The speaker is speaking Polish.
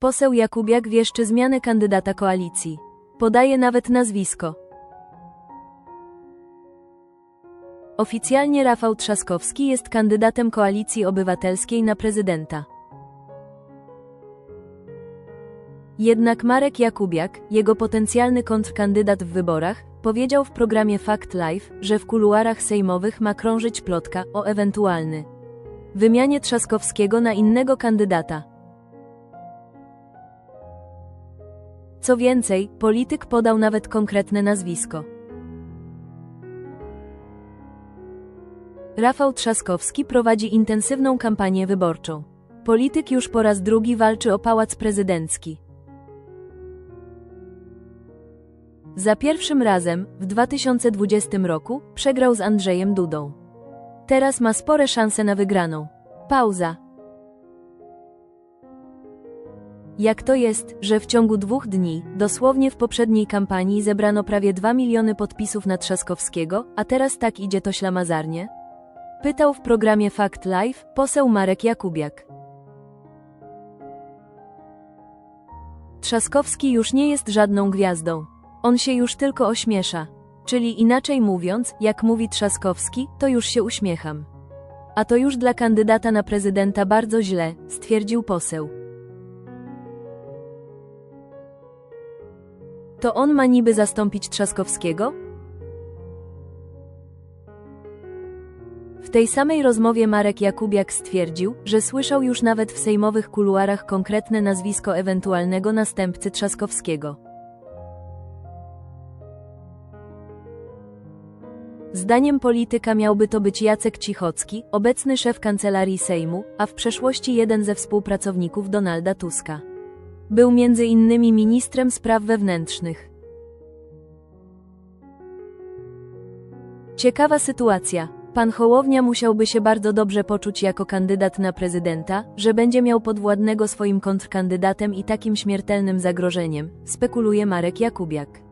Poseł Jakubiak wieszczy zmianę kandydata koalicji. Podaje nawet nazwisko. Oficjalnie Rafał Trzaskowski jest kandydatem Koalicji Obywatelskiej na prezydenta. Jednak Marek Jakubiak, jego potencjalny kontrkandydat w wyborach, powiedział w programie Fact Live, że w kuluarach sejmowych ma krążyć plotka o ewentualny wymianie Trzaskowskiego na innego kandydata. Co więcej, polityk podał nawet konkretne nazwisko. Rafał Trzaskowski prowadzi intensywną kampanię wyborczą. Polityk już po raz drugi walczy o pałac prezydencki. Za pierwszym razem, w 2020 roku, przegrał z Andrzejem Dudą. Teraz ma spore szanse na wygraną. Pauza. Jak to jest, że w ciągu dwóch dni, dosłownie w poprzedniej kampanii zebrano prawie 2 miliony podpisów na Trzaskowskiego, a teraz tak idzie to ślamazarnie? Pytał w programie Fact Live poseł Marek Jakubiak. Trzaskowski już nie jest żadną gwiazdą. On się już tylko ośmiesza. Czyli inaczej mówiąc, jak mówi Trzaskowski, to już się uśmiecham. A to już dla kandydata na prezydenta bardzo źle, stwierdził poseł. To on ma niby zastąpić Trzaskowskiego? W tej samej rozmowie Marek Jakubiak stwierdził, że słyszał już nawet w sejmowych kuluarach konkretne nazwisko ewentualnego następcy Trzaskowskiego. Zdaniem polityka miałby to być Jacek Cichocki, obecny szef kancelarii Sejmu, a w przeszłości jeden ze współpracowników Donalda Tuska. Był między innymi ministrem spraw wewnętrznych. Ciekawa sytuacja. Pan Hołownia musiałby się bardzo dobrze poczuć jako kandydat na prezydenta, że będzie miał podwładnego swoim kontrkandydatem i takim śmiertelnym zagrożeniem, spekuluje Marek Jakubiak.